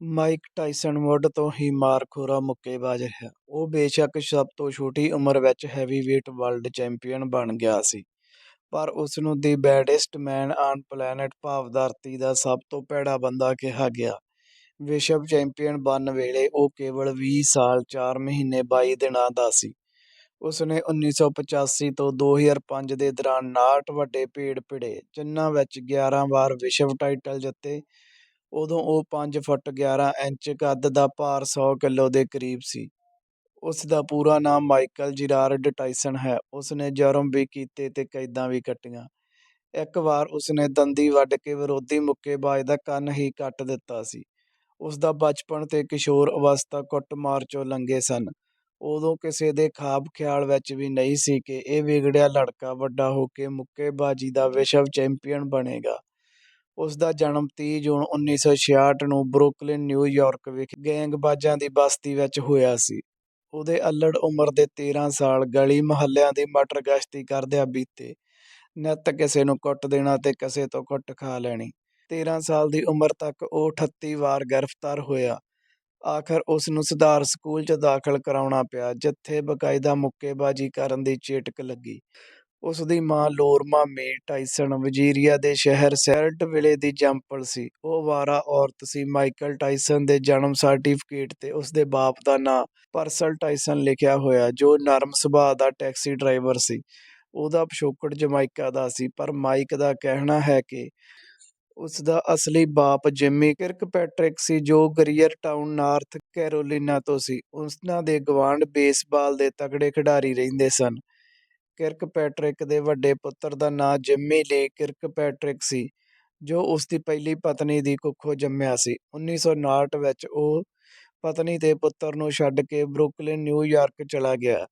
Mike Tyson ਮੁੱਢ ਤੋਂ ਹੀ ਮਾਰਖੋਰਾ ਮੁੱਕੇਬਾਜ਼ ਰਿਹਾ। ਉਹ ਬੇਸ਼ੱਕ ਸਭ ਤੋਂ ਛੋਟੀ ਉਮਰ ਵਿੱਚ ਹੈਵੀਵੇਟ ਵਰਲਡ ਚੈਂਪੀਅਨ ਬਣ ਗਿਆ ਸੀ, ਪਰ ਉਸਨੂੰ "ਦਿ ਬੈਡੈਸਟ ਮੈਨ ਆਨ ਪਲੈਨਟ" ਭਾਵ ਧਰਤੀ ਦਾ ਸਭ ਤੋਂ ਭੈੜਾ ਬੰਦਾ ਕਿਹਾ ਗਿਆ। ਵਿਸ਼ਵ ਚੈਂਪੀਅਨ ਬਣਨ ਵੇਲੇ ਉਹ ਕੇਵਲ ਵੀਹ ਸਾਲ, ਚਾਰ ਮਹੀਨੇ, ਬਾਈ ਦਿਨਾਂ ਦਾ ਸੀ। ਉਸਨੇ ਉੱਨੀ ਸੌ ਪਚਾਸੀ ਤੋਂ ਦੋ ਹਜ਼ਾਰ ਪੰਜ ਦੇ ਦੌਰਾਨ ਉਨਾਹਠ ਵੱਡੇ ਭੇੜ ਭਿੜੇ, ਜਿਨ੍ਹਾਂ ਵਿੱਚ ਗਿਆਰਾਂ ਵਾਰ ਵਿਸ਼ਵ ਟਾਈਟਲ ਜਿੱਤੇ। ਉਦੋਂ ਉਹ ਪੰਜ ਫੁੱਟ ਗਿਆਰਾਂ ਇੰਚ ਕੱਦ ਦਾ ਭਾਰ ਸੌ ਕਿਲੋ ਦੇ ਕਰੀਬ ਸੀ। ਉਸਦਾ ਪੂਰਾ ਨਾਮ ਮਾਈਕਲ ਜਿਰਾਰਡ ਟਾਇਸਨ ਹੈ। ਉਸਨੇ ਜੁਰਮ ਵੀ ਕੀਤੇ ਤੇ ਕੈਦਾਂ ਵੀ ਕੱਟੀਆਂ। ਇੱਕ ਵਾਰ ਉਸਨੇ ਦੰਦੀ ਵੱਢ ਕੇ ਵਿਰੋਧੀ ਮੁੱਕੇਬਾਜ਼ ਦਾ ਕੰਨ ਹੀ ਕੱਟ ਦਿੱਤਾ ਸੀ। ਉਸਦਾ ਬਚਪਨ ਤੇ ਕਿਸ਼ੋਰ ਅਵਸਥਾ ਕੁੱਟਮਾਰ 'ਚੋਂ ਲੰਘੇ ਸਨ। ਉਦੋਂ ਕਿਸੇ ਦੇ ਖ਼ਾਬ ਖ਼ਿਆਲ ਵਿੱਚ ਵੀ ਨਹੀਂ ਸੀ ਕਿ ਇਹ ਵਿਗੜਿਆ ਲੜਕਾ ਵੱਡਾ ਹੋ ਕੇ ਮੁੱਕੇਬਾਜ਼ੀ ਦਾ ਵਿਸ਼ਵ ਚੈਂਪੀਅਨ ਬਣੇਗਾ। ਉਸਦਾ ਜਨਮ ਤੀਹ ਜੂਨ ਉੱਨੀ ਸੌ ਛਿਆਹਠ ਨੂੰ ਬਰੁਕਲਿਨ, ਨਿਊਯਾਰਕ ਵਿਖੇ ਗੈਂਗਬਾਜ਼ਾਂ ਦੀ ਬਸਤੀ ਵਿੱਚ ਹੋਇਆ ਸੀ। ਉਹਦੇ ਅੱਲੜ ਉਮਰ ਦੇ ਤੇਰ੍ਹਾਂ ਸਾਲ ਗਲੀ-ਮੁਹੱਲਿਆਂ ਦੀ ਮਟਰ-ਗਸ਼ਤੀ ਕਰਦਿਆਂ ਬੀਤੇ। ਨਿੱਤ ਕਿਸੇ ਨੂੰ ਕੁੱਟ ਦੇਣਾ ਤੇ ਕਿਸੇ ਤੋਂ ਕੁੱਟ ਖਾ ਲੈਣੀ। ਤੇਰ੍ਹਾਂ ਸਾਲ ਦੀ ਉਮਰ ਤੱਕ ਉਹ ਅਠੱਤੀ ਵਾਰ ਗ੍ਰਿਫ਼ਤਾਰ ਹੋਇਆ। ਆਖ਼ਰ ਉਸਨੂੰ ਸੁਧਾਰ ਸਕੂਲ 'ਚ ਦਾਖ਼ਲ ਕਰਾਉਣਾ ਪਿਆ, ਜਿੱਥੇ ਬਾਕਾਇਦਾ ਮੁੱਕੇਬਾਜ਼ੀ ਕਰਨ ਦੀ ਚੇਟਕ ਲੱਗੀ। ਉਸਦੀ ਮਾਂ ਲੋਰਮਾ ਮੇ ਟਾਈਸਨ ਵਜੀਰੀਆ ਦੇ ਸ਼ਹਿਰ ਸੈਲਟਵਿਲੇ ਦੀ ਜੰਮਪਲ ਸੀ। ਉਹ ਵਾਰਾ ਔਰਤ ਸੀ। ਮਾਈਕਲ ਟਾਈਸਨ ਦੇ ਜਨਮ ਸਰਟੀਫਿਕੇਟ 'ਤੇ ਉਸਦੇ ਬਾਪ ਦਾ ਨਾਂ ਪਰਸਲ ਟਾਈਸਨ ਲਿਖਿਆ ਹੋਇਆ, ਜੋ ਨਰਮ ਸੁਭਾਅ ਦਾ ਟੈਕਸੀ ਡਰਾਈਵਰ ਸੀ। ਉਹਦਾ ਪਿਛੋਕੜ ਜਮਾਇਕਾ ਦਾ ਸੀ, ਪਰ ਮਾਈਕ ਦਾ ਕਹਿਣਾ ਹੈ ਕਿ ਉਸਦਾ ਅਸਲੀ ਬਾਪ ਜਿਮੀ ਕਿਰਕਪੈਟਰਿਕ ਸੀ, ਜੋ ਗਰੀਅਰ ਟਾਊਨ ਨਾਰਥ ਕੈਰੋਲੀਨਾ ਤੋਂ ਸੀ। ਉਨ੍ਹਾਂ ਦੇ ਗੁਆਂਢ ਬੇਸਬਾਲ ਦੇ ਤਗੜੇ ਖਿਡਾਰੀ ਰਹਿੰਦੇ ਸਨ। ਕਿਰਕਪੈਟਰਿਕ ਦੇ ਵੱਡੇ ਪੁੱਤਰ ਦਾ ਨਾਂ ਜਿਮੀ ਲੀ ਕਿਰਕਪੈਟਰਿਕ ਸੀ, ਜੋ ਉਸਦੀ ਪਹਿਲੀ ਪਤਨੀ ਦੀ ਕੁੱਖੋਂ ਜੰਮਿਆ ਸੀ। ਉੱਨੀ ਸੌ ਉਨਾਹਠ ਵਿੱਚ ਉਹ ਪਤਨੀ ਤੇ ਪੁੱਤਰ ਨੂੰ ਛੱਡ ਕੇ ਬਰੁਕਲਿਨ, ਨਿਊਯਾਰਕ ਚਲਾ ਗਿਆ,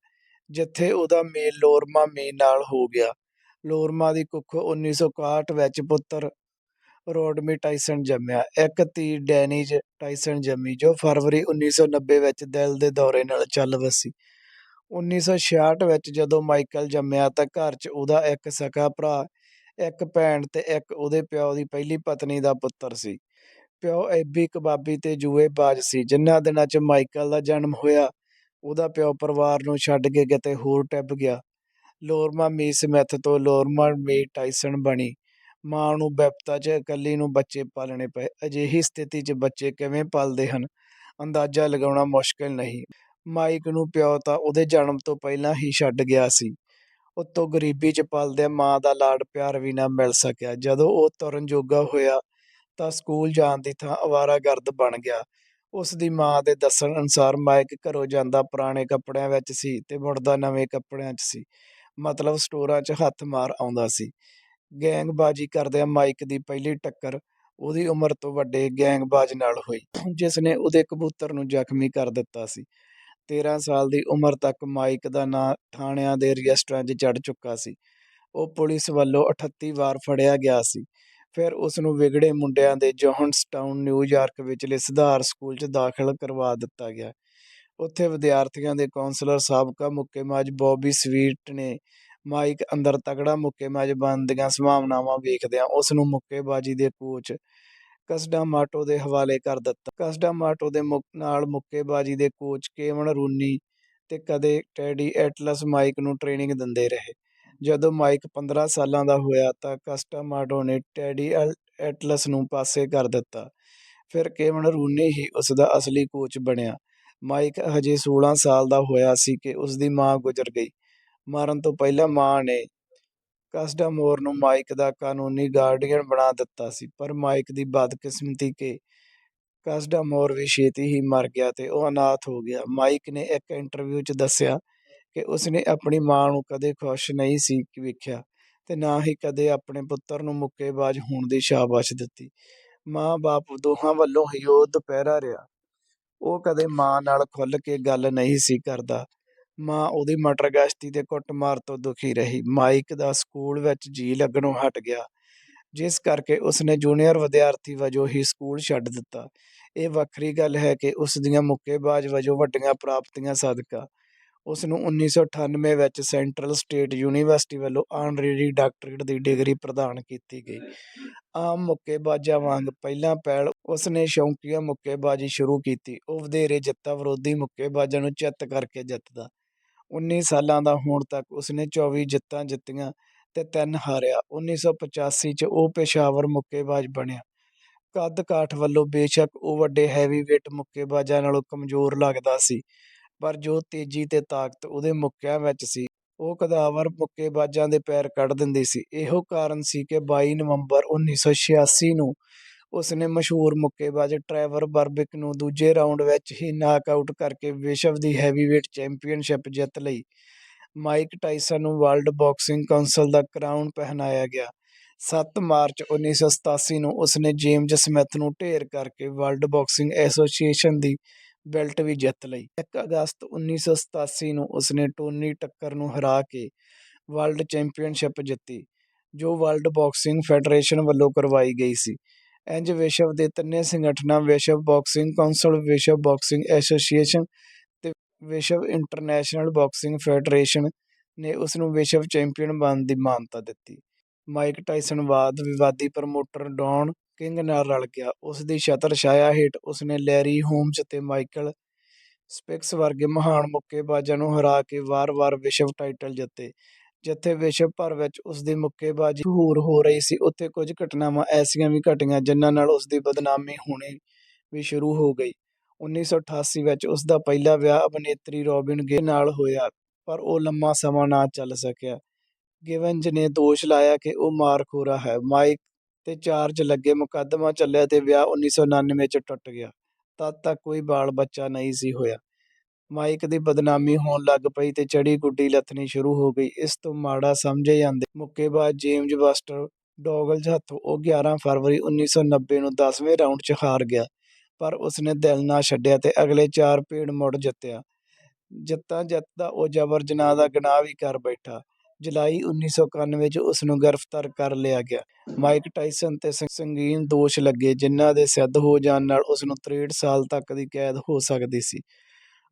ਜਿੱਥੇ ਉਹਦਾ ਮੇਲ ਲੋਰਮਾ ਮੇ ਨਾਲ ਹੋ ਗਿਆ। ਲੋਰਮਾ ਦੀ ਕੁੱਖੋਂ ਉੱਨੀ ਸੌ ਇਕਾਹਠ ਵਿੱਚ ਪੁੱਤਰ ਰੋਡਮੀ ਟਾਈਸਨ ਜੰਮਿਆ। ਇੱਕ ਧੀ ਡੈਨੀਜ਼ ਟਾਈਸਨ ਜੰਮੀ, ਜੋ ਫਰਵਰੀ ਉੱਨੀ ਸੌ ਨੱਬੇ ਵਿੱਚ ਦਿਲ ਦੇ ਦੌਰੇ ਨਾਲ ਚੱਲ ਵਸੀ। ਉੱਨੀ ਸੌ ਛਿਆਹਠ ਵਿੱਚ ਜਦੋਂ ਮਾਈਕਲ ਜੰਮਿਆ ਤਾਂ ਘਰ 'ਚ ਉਹਦਾ ਇੱਕ ਸਕਾ ਭਰਾ, ਇੱਕ ਭੈਣ ਤੇ ਇੱਕ ਉਹਦੇ ਪਿਓ ਦੀ ਪਹਿਲੀ ਪਤਨੀ ਦਾ ਪੁੱਤਰ ਸੀ। ਪਿਓ ਐਬੀ ਕਬਾਬੀ ਤੇ ਜੂਏਬਾਜ਼ ਸੀ। ਜਿਨ੍ਹਾਂ ਦਿਨਾਂ 'ਚ ਮਾਈਕਲ ਦਾ ਜਨਮ ਹੋਇਆ, ਉਹਦਾ ਪਿਓ ਪਰਿਵਾਰ ਨੂੰ ਛੱਡ ਕੇ ਕਿਤੇ ਹੋਰ ਟਿਭ ਗਿਆ। ਲੋਰਮਾ ਮੀ ਸਮਿਥ ਤੋਂ ਲੋਰਮਾ ਮੀ ਟਾਈਸਨ ਬਣੀ। ਮਾਂ ਨੂੰ ਬਿਪਤਾ 'ਚ ਇਕੱਲੀ ਨੂੰ ਬੱਚੇ ਪਾਲਣੇ ਪਏ। ਅਜਿਹੀ ਸਥਿਤੀ 'ਚ ਬੱਚੇ ਕਿਵੇਂ ਪਲਦੇ ਹਨ, ਅੰਦਾਜ਼ਾ ਲਗਾਉਣਾ ਮੁਸ਼ਕਿਲ ਨਹੀਂ। ਮਾਈਕ ਨੂੰ ਪਿਓ ਤਾਂ ਉਹਦੇ ਜਨਮ ਤੋਂ ਪਹਿਲਾਂ ਹੀ ਛੱਡ ਗਿਆ ਸੀ। ਉੱਤੋਂ ਗਰੀਬੀ 'ਚ ਪਲਦਿਆਂ ਮਾਂ ਦਾ ਲਾਡ-ਪਿਆਰ ਵੀ ਨਾ ਮਿਲ ਸਕਿਆ। ਜਦੋਂ ਉਹ ਤੁਰਨ ਜੋਗਾ ਹੋਇਆ ਤਾਂ ਸਕੂਲ ਜਾਣ ਦੀ ਥਾਂ ਅਵਾਰਾਗਰਦ ਬਣ ਗਿਆ। ਉਸਦੀ ਮਾਂ ਦੇ ਦੱਸਣ ਅਨੁਸਾਰ ਮਾਈਕ ਘਰੋਂ ਜਾਂਦਾ ਪੁਰਾਣੇ ਕੱਪੜਿਆਂ ਵਿੱਚ ਸੀ ਤੇ ਮੁੜਦਾ ਨਵੇਂ ਕੱਪੜਿਆਂ 'ਚ ਸੀ, ਮਤਲਬ ਸਟੋਰਾਂ 'ਚ ਹੱਥ ਮਾਰ ਆਉਂਦਾ ਸੀ। ਗੈਂਗਬਾਜ਼ੀ ਕਰਦਿਆਂ ਮਾਈਕ ਦੀ ਪਹਿਲੀ ਟੱਕਰ ਉਹਦੀ ਉਮਰ ਤੋਂ ਵੱਡੇ ਗੈਂਗਬਾਜ਼ ਨਾਲ ਹੋਈ, ਜਿਸਨੇ ਉਹਦੇ ਕਬੂਤਰ ਨੂੰ ਜ਼ਖ਼ਮੀ ਕਰ ਦਿੱਤਾ ਸੀ। ਤੇਰ੍ਹਾਂ ਸਾਲ ਦੀ ਉਮਰ ਤੱਕ ਮਾਈਕ ਦਾ ਨਾਂ ਥਾਣਿਆਂ ਦੇ ਰਜਿਸਟਰਾਂ 'ਚ ਚੜ੍ਹ ਚੁੱਕਾ ਸੀ। ਉਹ ਪੁਲਿਸ ਵੱਲੋਂ ਅਠੱਤੀ ਵਾਰ ਫੜਿਆ ਗਿਆ ਸੀ। ਫਿਰ ਉਸਨੂੰ ਵਿਗੜੇ ਮੁੰਡਿਆਂ ਦੇ ਜੌਹਨਸਟਾਊਨ, ਨਿਊਯਾਰਕ ਵਿਚਲੇ ਸੁਧਾਰ ਸਕੂਲ 'ਚ ਦਾਖ਼ਲ ਕਰਵਾ ਦਿੱਤਾ ਗਿਆ। ਉੱਥੇ ਵਿਦਿਆਰਥੀਆਂ ਦੇ ਕੌਂਸਲਰ, ਸਾਬਕਾ ਮੁੱਕੇਬਾਜ਼ ਬੌਬੀ ਸਵੀਟ ਨੇ ਮਾਈਕ ਅੰਦਰ ਤਗੜਾ ਮੁੱਕੇਬਾਜ਼ ਬਣਨ ਦੀਆਂ ਸੰਭਾਵਨਾਵਾਂ ਵੇਖਦਿਆਂ ਉਸਨੂੰ ਮੁੱਕੇਬਾਜ਼ੀ ਦੇ ਕੋਚ ਕਸਡਾਮਾਟੋ ਦੇ ਹਵਾਲੇ ਕਰ ਦਿੱਤਾ। ਕਸਡਾਮਾਟੋ ਦੇ ਨਾਲ ਮੁੱਕੇਬਾਜ਼ੀ ਦੇ ਕੋਚ ਕੇਵਨ ਰੂਨੀ ਤੇ ਕਦੇ ਟੈਡੀ ਐਟਲਸ ਮਾਈਕ ਨੂੰ ਟ੍ਰੇਨਿੰਗ ਦਿੰਦੇ ਰਹੇ। ਜਦੋਂ ਮਾਈਕ ਪੰਦਰਾਂ ਸਾਲਾਂ ਦਾ ਹੋਇਆ ਤਾਂ ਕਸਟਾਮਾਟੋ ਨੇ ਟੈਡੀ ਐਟਲਸ ਨੂੰ ਪਾਸੇ ਕਰ ਦਿੱਤਾ। ਫਿਰ ਕੇਵਨ ਰੂਨੀ ਹੀ ਉਸਦਾ ਅਸਲੀ ਕੋਚ ਬਣਿਆ। ਮਾਈਕ ਹਜੇ ਸੋਲ੍ਹਾਂ ਸਾਲ ਦਾ ਹੋਇਆ ਸੀ ਕਿ ਉਸਦੀ ਮਾਂ ਗੁਜ਼ਰ ਗਈ। ਮਰਨ ਤੋਂ ਪਹਿਲਾਂ ਮਾਂ ਨੇ ਕਸਡਾਮੋਰ ਨੂੰ ਮਾਈਕ ਦਾ ਕਾਨੂੰਨੀ ਗਾਰਡੀਅਨ ਬਣਾ ਦਿੱਤਾ ਸੀ, ਪਰ ਮਾਈਕ ਦੀ ਬਦਕਿਸਮਤੀ ਕਿ ਕਸਡਾਮੋਰ ਵੀ ਛੇਤੀ ਹੀ ਮਰ ਗਿਆ ਤੇ ਉਹ ਅਨਾਥ ਹੋ ਗਿਆ। ਮਾਈਕ ਨੇ ਇੱਕ ਇੰਟਰਵਿਊ 'ਚ ਦੱਸਿਆ ਕਿ ਉਸਨੇ ਆਪਣੀ ਮਾਂ ਨੂੰ ਕਦੇ ਖੁਸ਼ ਨਹੀਂ ਸੀ ਵੇਖਿਆ ਤੇ ਨਾ ਹੀ ਕਦੇ ਆਪਣੇ ਪੁੱਤਰ ਨੂੰ ਮੁੱਕੇਬਾਜ਼ ਹੋਣ ਦੀ ਸ਼ਾਬਾਸ਼ ਦਿੱਤੀ। ਮਾਂ-ਬਾਪ ਦੋਹਾਂ ਵੱਲੋਂ ਹੀ ਉਹ ਦੁਪਹਿਰਾ ਰਿਹਾ। ਉਹ ਕਦੇ ਮਾਂ ਨਾਲ ਖੁੱਲ੍ਹ ਕੇ ਗੱਲ ਨਹੀਂ ਸੀ ਕਰਦਾ। ਮਾਂ ਉਹਦੀ ਮਟਰ-ਗਸ਼ਤੀ ਤੇ ਕੁੱਟਮਾਰ ਤੋਂ ਦੁਖੀ ਰਹੀ। ਮਾਈਕ ਦਾ ਸਕੂਲ ਵਿੱਚ ਜੀਅ ਲੱਗਣੋਂ ਹਟ ਗਿਆ, ਜਿਸ ਕਰਕੇ ਉਸਨੇ ਜੂਨੀਅਰ ਵਿਦਿਆਰਥੀ ਵਜੋਂ ਹੀ ਸਕੂਲ ਛੱਡ ਦਿੱਤਾ। ਇਹ ਵੱਖਰੀ ਗੱਲ ਹੈ ਕਿ ਉਸ ਦੀਆਂ ਮੁੱਕੇਬਾਜ਼ ਵਜੋਂ ਵੱਡੀਆਂ ਪ੍ਰਾਪਤੀਆਂ ਸਦਕਾ ਉਸਨੂੰ ਉੱਨੀ ਸੌ ਅਠਾਨਵੇਂ ਵਿੱਚ ਸੈਂਟਰਲ ਸਟੇਟ ਯੂਨੀਵਰਸਿਟੀ ਵੱਲੋਂ ਆਨਰੇਰੀ ਡਾਕਟਰੇਟ ਦੀ ਡਿਗਰੀ ਪ੍ਰਦਾਨ ਕੀਤੀ ਗਈ। ਆਮ ਮੁੱਕੇਬਾਜ਼ਾਂ ਵਾਂਗ ਪਹਿਲਾਂ ਪਹਿਲ ਉਸ ਨੇ ਸ਼ੌਕੀਆ ਮੁੱਕੇਬਾਜ਼ੀ ਸ਼ੁਰੂ ਕੀਤੀ। ਉਹ ਵਧੇਰੇ ਜਿੱਤਾਂ ਵਿਰੋਧੀ ਮੁੱਕੇਬਾਜ਼ਾਂ ਨੂੰ ਚਿੱਤ ਕਰਕੇ ਜਿੱਤਦਾ। ਉੱਨੀ ਸਾਲਾਂ ਦਾ ਹੋਣ ਤੱਕ ਉਸਨੇ ਚੌਵੀ ਜਿੱਤਾਂ ਜਿੱਤੀਆਂ ਤੇ ਤਿੰਨ ਹਾਰਿਆ। ਉੱਨੀ ਸੌ ਪਚਾਸੀ 'ਚ ਉਹ ਪੇਸ਼ਾਵਰ ਮੁੱਕੇਬਾਜ਼ ਬਣਿਆ। ਕੱਦ-ਕਾਠ ਵੱਲੋਂ ਬੇਸ਼ੱਕ ਉਹ ਵੱਡੇ ਹੈਵੀਵੇਟ ਮੁੱਕੇਬਾਜ਼ਾਂ ਨਾਲੋਂ ਕਮਜ਼ੋਰ ਲੱਗਦਾ ਸੀ, ਪਰ ਜੋ ਤੇਜ਼ੀ ਤੇ ਤਾਕਤ ਉਹਦੇ ਮੁੱਕਿਆਂ ਵਿੱਚ ਸੀ, ਉਹ ਕਦਾਵਰ ਮੁੱਕੇਬਾਜ਼ਾਂ ਦੇ ਪੈਰ ਕੱਢ ਦਿੰਦੀ ਸੀ। ਇਹੋ ਕਾਰਨ ਸੀ ਕਿ ਬਾਈ ਨਵੰਬਰ ਉੱਨੀ ਸੌ ਛਿਆਸੀ ਨੂੰ ਉਸਨੇ ਮਸ਼ਹੂਰ ਮੁੱਕੇਬਾਜ਼ ਟ੍ਰੈਵਰ ਬਰਬਿਕ ਨੂੰ ਦੂਜੇ ਰਾਊਂਡ ਵਿੱਚ ਹੀ ਨਾਕ-ਆਊਟ ਕਰਕੇ ਵਿਸ਼ਵ ਦੀ ਹੈਵੀਵੇਟ ਚੈਂਪੀਅਨਸ਼ਿਪ ਜਿੱਤ ਲਈ। ਮਾਈਕ ਟਾਇਸਨ ਨੂੰ ਵਰਲਡ ਬਾਕਸਿੰਗ ਕਾਉਂਸਿਲ ਦਾ ਕਰਾਊਨ ਪਹਿਨਾਇਆ ਗਿਆ। ਸੱਤ ਮਾਰਚ ਉੱਨੀ ਸੌ ਸਤਾਸੀ ਨੂੰ ਉਸ ਜੇਮਜ਼ ਸਮਿਥ ਨੂੰ ਢੇਰ ਕਰਕੇ ਵਰਲਡ ਬਾਕਸਿੰਗ ਐਸੋਸੀਏਸ਼ਨ ਦੀ ਬੈਲਟ ਵੀ ਜਿੱਤ ਲਈ। ਇੱਕ ਅਗਸਤ ਉੱਨੀ ਸੌ ਸਤਾਸੀ ਨੂੰ ਉਸਨੇ ਟੋਨੀ ਟੱਕਰ ਨੂੰ ਹਰਾ ਕੇ ਵਰਲਡ ਚੈਂਪੀਅਨਸ਼ਿਪ ਜਿੱਤੀ, ਜੋ ਵਰਲਡ ਬਾਕਸਿੰਗ ਫੈਡਰੇਸ਼ਨ ਵੱਲੋਂ ਕਰਵਾਈ ਗਈ ਸੀ। ਇੰਜ ਵਿਸ਼ਵ ਦੇ ਤਿੰਨੇ ਸੰਗਠਨਾਂ ਵਿਸ਼ਵ ਬਾਕਸਿੰਗ ਕਾਉਂਸਿਲ, ਵਿਸ਼ਵ ਬਾਕਸਿੰਗ ਐਸੋਸੀਏਸ਼ਨ ਤੇ ਵਿਸ਼ਵ ਇੰਟਰਨੈਸ਼ਨਲ ਬਾਕਸਿੰਗ ਫੈਡਰੇਸ਼ਨ ਨੇ ਉਸ ਨੂੰ ਵਿਸ਼ਵ ਚੈਂਪੀਅਨ ਬਣਨ ਦੀ ਮਾਨਤਾ ਦਿੱਤੀ। ਮਾਈਕ ਟਾਈਸਨ ਬਾਅਦ ਵਿਵਾਦੀ ਪ੍ਰਮੋਟਰ ਡੌਨ ਕਿੰਗ ਨਾਲ ਰਲ ਗਿਆ। ਉਸ ਦੀ ਛਤਰ-ਛਾਇਆ ਹੇਠ ਉਸ ਨੇ ਲੈਰੀ ਹੋਮਸ ਤੇ ਮਾਈਕਲ ਸਪਿਕਸ ਵਰਗੇ ਮਹਾਨ ਮੁੱਕੇਬਾਜ਼ਾਂ ਨੂੰ ਹਰਾ ਕੇ ਵਾਰ-ਵਾਰ ਵਿਸ਼ਵ ਟਾਈਟਲ ਜਿੱਤੇ। ਜਿੱਥੇ ਵਿਸ਼ਵ ਭਰ ਵਿੱਚ ਉਸ ਦੀ ਮੁੱਕੇਬਾਜ਼ੀ ਮਸ਼ਹੂਰ ਹੋ ਰਹੀ ਸੀ, ਉੱਥੇ ਕੁਝ ਘਟਨਾਵਾਂ ਐਸੀਆਂ ਵੀ ਘਟੀਆਂ ਜਿਨ੍ਹਾਂ ਨਾਲ ਉਸ ਦੀ ਬਦਨਾਮੀ ਹੋਣੀ ਵੀ ਸ਼ੁਰੂ ਹੋ ਗਈ। ਉੱਨੀ ਸੌ ਅਠਾਸੀ ਵਿੱਚ ਉਸ ਦਾ ਪਹਿਲਾ ਵਿਆਹ ਅਭਿਨੇਤਰੀ ਰੌਬਿਨ ਗੇ ਨਾਲ ਹੋਇਆ, ਪਰ ਉਹ ਲੰਮਾ ਸਮਾਂ ਨਾ ਚੱਲ ਸਕਿਆ। ਗਿਬਨਜ਼ ਨੇ ਦੋਸ਼ ਲਾਇਆ ਕਿ ਉਹ ਮਾਰਖੋਰਾ ਹੈ। ਮਾਈਕ 'ਤੇ ਚਾਰਜ ਲੱਗੇ, ਮੁਕੱਦਮਾ ਚੱਲਿਆ ਤੇ ਵਿਆਹ ਉੱਨੀ ਸੌ ਉਨਾਨਵੇਂ 'ਚ ਟੁੱਟ ਗਿਆ। ਤਦ ਤੱਕ ਕੋਈ ਬਾਲ-ਬੱਚਾ ਨਹੀਂ ਸੀ ਹੋਇਆ। ਮਾਈਕ ਦੀ ਬਦਨਾਮੀ ਹੋਣ ਲੱਗ ਪਈ ਤੇ ਚੜੀ ਗੁੱਡੀ ਲੱਥਣੀ ਸ਼ੁਰੂ ਹੋ ਗਈ। ਇਸ ਤੋਂ ਮਾੜਾ ਸਮਝੇ ਜਾਂਦੇ ਮੁੱਕੇਬਾਜ਼ ਜੇਮਜ਼ ਬਸਟਰ ਡੌਗਲਜ਼ ਹੱਥੋਂ ਉਹ ਗਿਆਰਾਂ ਫਰਵਰੀ ਉੱਨੀ ਸੌ ਨੱਬੇ ਨੂੰ ਦਸਵੇਂ ਰਾਊਂਡ 'ਚ ਹਾਰ ਗਿਆ, ਪਰ ਉਸ ਦਿਲ ਨਾ ਛੱਡਿਆ ਤੇ ਅਗਲੇ ਚਾਰ ਭੀੜ ਮੁੜ ਜਿੱਤਿਆ। ਜਿੱਤਾਂ ਜਿੱਤਦਾ ਉਹ ਜਬਰ-ਜਨਾਹ ਦਾ ਗੁਨਾਹ ਵੀ ਕਰ ਬੈਠਾ। ਜੁਲਾਈ ਉੱਨੀ ਸੌ ਇਕਾਨਵੇਂ 'ਚ ਉਸ ਨੂੰ ਗ੍ਰਿਫਤਾਰ ਕਰ ਲਿਆ ਗਿਆ। ਮਾਈਕ ਟਾਈਸਨ 'ਤੇ ਸੰਗੀਨ ਦੋਸ਼ ਲੱਗੇ, ਜਿਨ੍ਹਾਂ ਦੇ ਸਿੱਧ ਹੋ ਜਾਣ ਨਾਲ ਉਸ ਨੂੰ ਤਰੇਹਠ ਸਾਲ ਤੱਕ ਦੀ ਕੈਦ ਹੋ ਸਕਦੀ ਸੀ।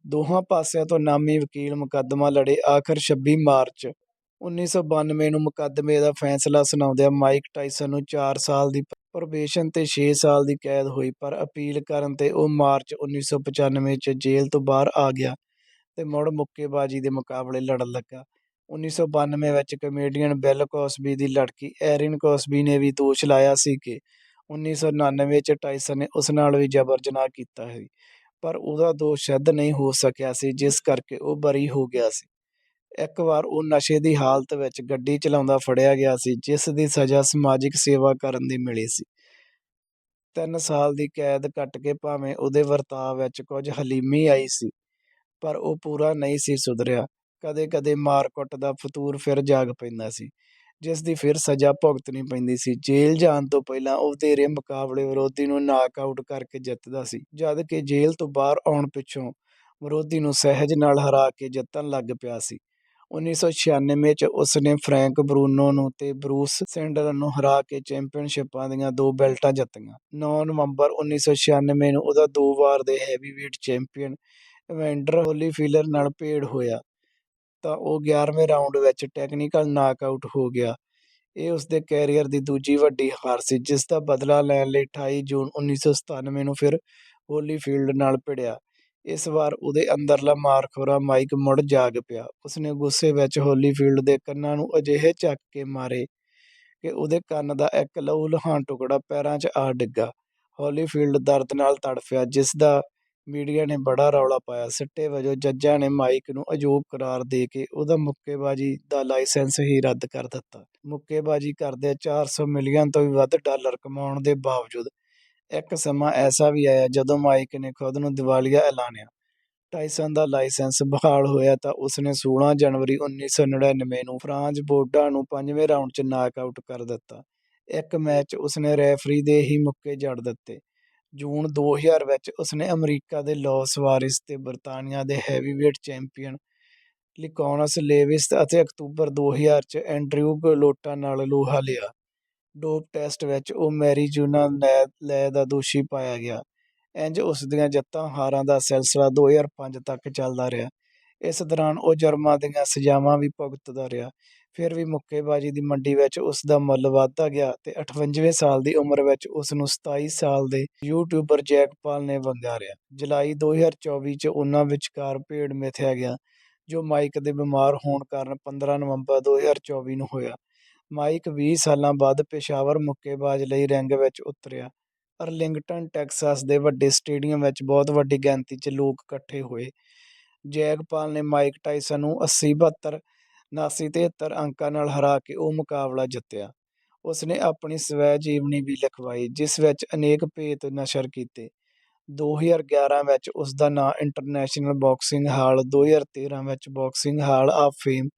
ਦੋਹਾਂ ਪਾਸਿਆਂ ਤੋਂ ਨਾਮੀ ਵਕੀਲ ਮੁਕੱਦਮਾ ਲੜੇ। ਆਖ਼ਰ ਛੱਬੀ ਮਾਰਚ ਉੱਨੀ ਸੌ ਬਾਨਵੇਂ ਨੂੰ ਮੁਕੱਦਮੇ ਦਾ ਫ਼ੈਸਲਾ ਸੁਣਾਉਂਦਿਆਂ ਮਾਈਕ ਟਾਇਸਨ ਨੂੰ ਚਾਰ ਸਾਲ ਦੀ ਪ੍ਰੋਬੇਸ਼ਨ ਤੇ ਛੇ ਸਾਲ ਦੀ ਕੈਦ ਹੋਈ, ਪਰ ਅਪੀਲ ਕਰਨ ਤੇ ਉਹ ਮਾਰਚ ਉੱਨੀ ਸੌ ਪਚਾਨਵੇਂ 'ਚ ਜੇਲ੍ਹ ਤੋਂ ਬਾਹਰ ਆ ਗਿਆ ਤੇ ਮੁੜ ਮੁੱਕੇਬਾਜ਼ੀ ਦੇ ਮੁਕਾਬਲੇ ਲੜਨ ਲੱਗਾ। ਉੱਨੀ ਸੌ ਬਾਨਵੇਂ ਵਿੱਚ ਕਮੇਡੀਅਨ ਬਿਲ ਕੌਸਬੀ ਦੀ ਲੜਕੀ ਐਰਿਨ ਕੌਸਬੀ ਨੇ ਵੀ ਦੋਸ਼ ਲਾਇਆ ਸੀ ਕਿ ਉੱਨੀ ਸੌ ਉਨਾਨਵੇਂ 'ਚ ਟਾਈਸਨ ਨੇ ਉਸ ਨਾਲ ਵੀ ਜਬਰ-ਜਨਾਹ ਕੀਤਾ ਸੀ, ਪਰ ਉਹਦਾ ਦੋਸ਼ ਸਿੱਧ ਨਹੀਂ ਹੋ ਸਕਿਆ ਸੀ, ਜਿਸ ਕਰਕੇ ਉਹ ਬਰੀ ਹੋ ਗਿਆ ਸੀ। ਇੱਕ ਵਾਰ ਉਹ ਨਸ਼ੇ ਦੀ ਹਾਲਤ ਵਿੱਚ ਗੱਡੀ ਚਲਾਉਂਦਾ ਫੜਿਆ ਗਿਆ ਸੀ, ਜਿਸ ਦੀ ਸਜ਼ਾ ਸਮਾਜਿਕ ਸੇਵਾ ਕਰਨ ਦੀ ਮਿਲੀ ਸੀ। ਤਿੰਨ ਸਾਲ ਦੀ ਕੈਦ ਕੱਟ ਕੇ ਭਾਵੇਂ ਉਹਦੇ ਵਰਤਾਅ ਵਿੱਚ ਕੁਝ ਹਲੀਮੀ ਆਈ ਸੀ, ਪਰ ਉਹ ਪੂਰਾ ਨਹੀਂ ਸੀ ਸੁਧਰਿਆ। ਕਦੇ-ਕਦੇ ਮਾਰ-ਕੁੱਟ ਦਾ ਫਤੂਰ ਫਿਰ ਜਾਗ ਪੈਂਦਾ ਸੀ, ਜਿਸ ਦੀ ਫਿਰ ਸਜ਼ਾ ਭੁਗਤਣੀ ਪੈਂਦੀ ਸੀ। ਜੇਲ੍ਹ ਜਾਣ ਤੋਂ ਪਹਿਲਾਂ ਉਹ ਵਧੇਰੇ ਮੁਕਾਬਲੇ ਵਿਰੋਧੀ ਨੂੰ ਨਾਕ-ਆਊਟ ਕਰਕੇ ਜਿੱਤਦਾ ਸੀ, ਜਦ ਕਿ ਜੇਲ੍ਹ ਤੋਂ ਬਾਹਰ ਆਉਣ ਪਿੱਛੋਂ ਵਿਰੋਧੀ ਨੂੰ ਸਹਿਜ ਨਾਲ ਹਰਾ ਕੇ ਜਿੱਤਣ ਲੱਗ ਪਿਆ ਸੀ। ਉੱਨੀ ਸੌ ਛਿਆਨਵੇਂ 'ਚ ਉਸ ਨੇ ਫਰੈਂਕ ਬਰੂਨੋ ਨੂੰ ਤੇ ਬਰੂਸ ਸੈਂਡਰ ਨੂੰ ਹਰਾ ਕੇ ਚੈਂਪੀਅਨਸ਼ਿਪਾਂ ਦੀਆਂ ਦੋ ਬੈਲਟਾਂ ਜਿੱਤੀਆਂ। ਨੌਂ ਨਵੰਬਰ ਉੱਨੀ ਸੌ ਛਿਆਨਵੇਂ ਨੂੰ ਉਹਦਾ ਦੋ ਵਾਰ ਦੇ ਹੈਵੀਵੇਟ ਚੈਂਪੀਅਨ ਇਵੈਂਡਰ ਹੋਲੀਫੀਲਰ ਨਾਲ ਭੇੜ ਹੋਇਆ ਤਾਂ ਉਹ ਗਿਆਰਵੇਂ ਰਾਊਂਡ ਵਿੱਚ ਟੈਕਨੀਕਲ ਨਾਕ-ਆਊਟ ਹੋ ਗਿਆ। ਇਹ ਉਸ ਦੇ ਕੈਰੀਅਰ ਦੀ ਦੂਜੀ ਵੱਡੀ ਹਾਰ ਸੀ, ਜਿਸ ਦਾ ਬਦਲਾ ਲੈਣ ਲਈ ਅਠਾਈ ਜੂਨ ਉੱਨੀ ਸੌ ਸਤਾਨਵੇਂ ਨੂੰ ਫਿਰ ਹੋਲੀਫੀਲਡ ਨਾਲ ਭਿੜਿਆ। ਇਸ ਵਾਰ ਉਹਦੇ ਅੰਦਰਲਾ ਮਾਰਖੋਰਾ ਮਾਈਕ ਮੁੜ ਜਾਗ ਪਿਆ। ਉਸਨੇ ਗੁੱਸੇ ਵਿੱਚ ਹੋਲੀਫੀਲਡ ਦੇ ਕੰਨਾਂ ਨੂੰ ਅਜਿਹੇ ਚੱਕ ਕੇ ਮਾਰੇ ਕਿ ਉਹਦੇ ਕੰਨ ਦਾ ਇੱਕ ਲਹੂ ਲਹਾਨ ਟੁਕੜਾ ਪੈਰਾਂ 'ਚ ਆ ਡਿੱਗਾ। ਹੋਲੀਫੀਲਡ ਦਰਦ ਨਾਲ ਤੜਫਿਆ, ਜਿਸ ਦਾ ਮੀਡੀਆ ਨੇ ਬੜਾ ਰੌਲਾ ਪਾਇਆ। ਸਿੱਟੇ ਵਜੋਂ ਜੱਜਾਂ ਨੇ ਮਾਈਕ ਨੂੰ ਅਯੋਗ ਕਰਾਰ ਦੇ ਕੇ ਉਹਦਾ ਮੁੱਕੇਬਾਜ਼ੀ ਦਾ ਲਾਇਸੈਂਸ ਹੀ ਰੱਦ ਕਰ ਦਿੱਤਾ। ਮੁੱਕੇਬਾਜ਼ੀ ਕਰਦਿਆਂ ਚਾਰ ਸੌ ਮਿਲੀਅਨ ਤੋਂ ਵੀ ਵੱਧ ਡਾਲਰ ਕਮਾਉਣ ਦੇ ਬਾਵਜੂਦ ਇੱਕ ਸਮਾਂ ਐਸਾ ਵੀ ਆਇਆ ਜਦੋਂ ਮਾਈਕ ਨੇ ਖ਼ੁਦ ਨੂੰ ਦੀਵਾਲੀਆ ਐਲਾਨਿਆ। ਟਾਈਸਨ ਦਾ ਲਾਇਸੈਂਸ ਬਹਾਲ ਹੋਇਆ ਤਾਂ ਉਸਨੇ ਨੇ ਜਨਵਰੀ ਉੱਨੀ ਸੌ ਨੜਿਨਵੇਂ ਨੂੰ ਫਰਾਂਜ਼ ਬੋਰਡਾਂ ਨੂੰ ਪੰਜਵੇਂ ਰਾਊਂਡ 'ਚ ਨਾਕ-ਆਊਟ ਕਰ ਦਿੱਤਾ। ਇੱਕ ਮੈਚ ਉਸਨੇ ਰੈਫ਼ਰੀ ਦੇ ਹੀ ਮੁੱਕੇ ਜੜ ਦਿੱਤੇ। ਜੂਨ ਦੋ ਹਜ਼ਾਰ ਵਿੱਚ ਉਸਨੇ ਅਮਰੀਕਾ ਦੇ ਲੌਸ ਸੁਆਰੇਜ਼ ਤੇ ਬਰਤਾਨੀਆ ਦੇ ਹੈਵੀਵੇਟ ਚੈਂਪੀਅਨ ਲਿਕੌਨਸ ਲੇਵਿਸ ਅਤੇ ਅਕਤੂਬਰ ਦੋ ਹਜ਼ਾਰ 'ਚ ਐਂਡਰਿਊ ਗਲੋਟਾ ਨਾਲ ਲੋਹਾ ਲਿਆ। ਡੋਪ ਟੈਸਟ ਵਿੱਚ ਉਹ ਮੈਰੀਜੂਨਾ ਲੈ ਦਾ ਦੋਸ਼ੀ ਪਾਇਆ ਗਿਆ। ਇੰਜ ਉਸ ਦੀਆਂ ਜੱਤਾਂ ਹਾਰਾਂ ਦਾ ਸਿਲਸਿਲਾ ਦੋ ਹਜ਼ਾਰ ਪੰਜ ਤੱਕ ਚੱਲਦਾ ਰਿਹਾ। ਇਸ ਦੌਰਾਨ ਉਹ ਜੁਰਮਾਂ ਦੀਆਂ ਸਜ਼ਾਵਾਂ ਵੀ ਭੁਗਤਦਾ ਰਿਹਾ। ਫਿਰ ਵੀ ਮੁੱਕੇਬਾਜ਼ੀ ਦੀ ਮੰਡੀ ਵਿੱਚ ਉਸ ਦਾ ਮੁੱਲ ਵੱਧਦਾ ਗਿਆ ਅਤੇ 58ਵੇਂ ਸਾਲ ਦੀ ਉਮਰ ਵਿੱਚ ਉਸ ਨੂੰ 27 ਸਾਲ ਦੇ ਯੂਟਿਊਬਰ ਜੈਕਪਾਲ ਨੇ ਵੰਗਾਰਿਆ। ਜੁਲਾਈ 2024 ਚ ਉਹਨਾਂ ਵਿਚਕਾਰ ਭੇੜ ਮਿਥਿਆ ਗਿਆ, ਜੋ ਮਾਈਕ ਦੇ ਬਿਮਾਰ ਹੋਣ ਕਾਰਨ 15 ਨਵੰਬਰ 2024 ਨੂੰ ਹੋਇਆ। ਮਾਈਕ 20 ਸਾਲਾਂ ਬਾਅਦ ਪੇਸ਼ਾਵਰ ਮੁੱਕੇਬਾਜ਼ ਲਈ ਰਿੰਗ ਵਿੱਚ ਉਤਰਿਆ। ਅਰਲਿੰਗਟਨ, ਟੈਕਸਾਸ ਦੇ ਵੱਡੇ ਸਟੇਡੀਅਮ ਵਿੱਚ ਬਹੁਤ ਵੱਡੀ ਗਿਣਤੀ 'ਚ ਲੋਕ ਇਕੱਠੇ ਹੋਏ। ਜੈਕਪਾਲ ਨੇ ਮਾਈਕ ਟਾਈਸਨ ਨੂੰ 80 72 ਉਨਾਸੀ 73 ਅੰਕਾਂ ਨਾਲ ਹਰਾ ਕੇ ਉਹ ਮੁਕਾਬਲਾ ਜਿੱਤਿਆ। ਉਸਨੇ ਆਪਣੀ ਸਵੈ ਜੀਵਨੀ ਵੀ ਲਿਖਵਾਈ, ਜਿਸ ਵਿੱਚ ਅਨੇਕ ਭੇਤ ਨਸ਼ਰ ਕੀਤੇ। 2011 ਵਿੱਚ ਉਸ ਦਾ ਨਾਂ ਇੰਟਰਨੈਸ਼ਨਲ ਬਾਕਸਿੰਗ ਹਾਲ 2013 ਵਿੱਚ ਬਾਕਸਿੰਗ ਹਾਲ ਆਫ ਫੇਮ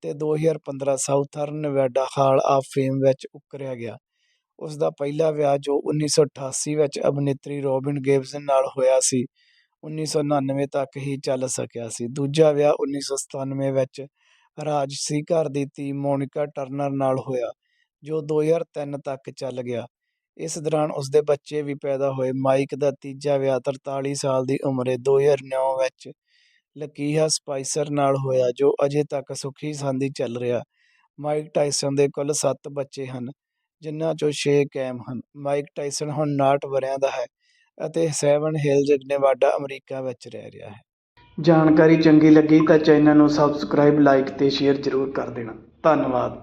ਤੇ 2015 southern Nevada hall of fame ਵਿੱਚ ਉਕਰਿਆ ਗਿਆ। ਉਸ ਦਾ ਪਹਿਲਾ ਵਿਆਹ ਜੋ 1988 ਵਿੱਚ ਅਭਿਨੇਤਰੀ ਰੋਬਿਨ ਗਿਬਸ ਨਾਲ ਹੋਇਆ ਸੀ 1999 ਤੱਕ ਹੀ ਚੱਲ ਸਕਿਆ ਸੀ। ਦੂਜਾ ਵਿਆਹ 1997 ਵਿੱਚ ਰਾਜਸੀ ਘਰ ਦੀ ਧੀ ਮੋਨਿਕਾ ਟਰਨਰ ਨਾਲ ਹੋਇਆ, ਜੋ 2003 ਤੱਕ ਚੱਲ ਗਿਆ। ਇਸ ਦੌਰਾਨ ਉਸ ਦੇ ਬੱਚੇ ਵੀ ਪੈਦਾ ਹੋਏ। ਮਾਈਕ ਦਾ ਤੀਜਾ ਵਿਆਹ 43 ਸਾਲ ਦੀ ਉਮਰੇ 2009 ਵਿੱਚ ਲਕੀਹਾ ਸਪਾਈਸਰ ਨਾਲ ਹੋਇਆ, ਜੋ ਅਜੇ ਤੱਕ ਸੁਖੀ ਸਾਂਦੀ ਚੱਲ ਰਿਹਾ। ਮਾਈਕ ਟਾਈਸਨ ਦੇ ਕੁੱਲ 7 ਬੱਚੇ ਹਨ, ਜਿਨ੍ਹਾਂ ਚੋਂ 6 ਕੈਮ ਹਨ। ਮਾਈਕ ਟਾਈਸਨ ਹੁਣ 59 ਵਰ੍ਹਿਆਂ ਦਾ ਹੈ ਅਤੇ ਸੈਵਨ ਹਿਲਜ਼ ਨੇਵਾਡਾ ਅਮਰੀਕਾ ਵਿੱਚ ਰਹਿ ਰਿਹਾ ਹੈ। ਜਾਣਕਾਰੀ ਚੰਗੀ ਲੱਗੀ ਤਾਂ ਚੈਨਲ ਨੂੰ ਸਬਸਕ੍ਰਾਈਬ ਲਾਈਕ ਅਤੇ ਸ਼ੇਅਰ ਜ਼ਰੂਰ ਕਰ ਦੇਣਾ। ਧੰਨਵਾਦ।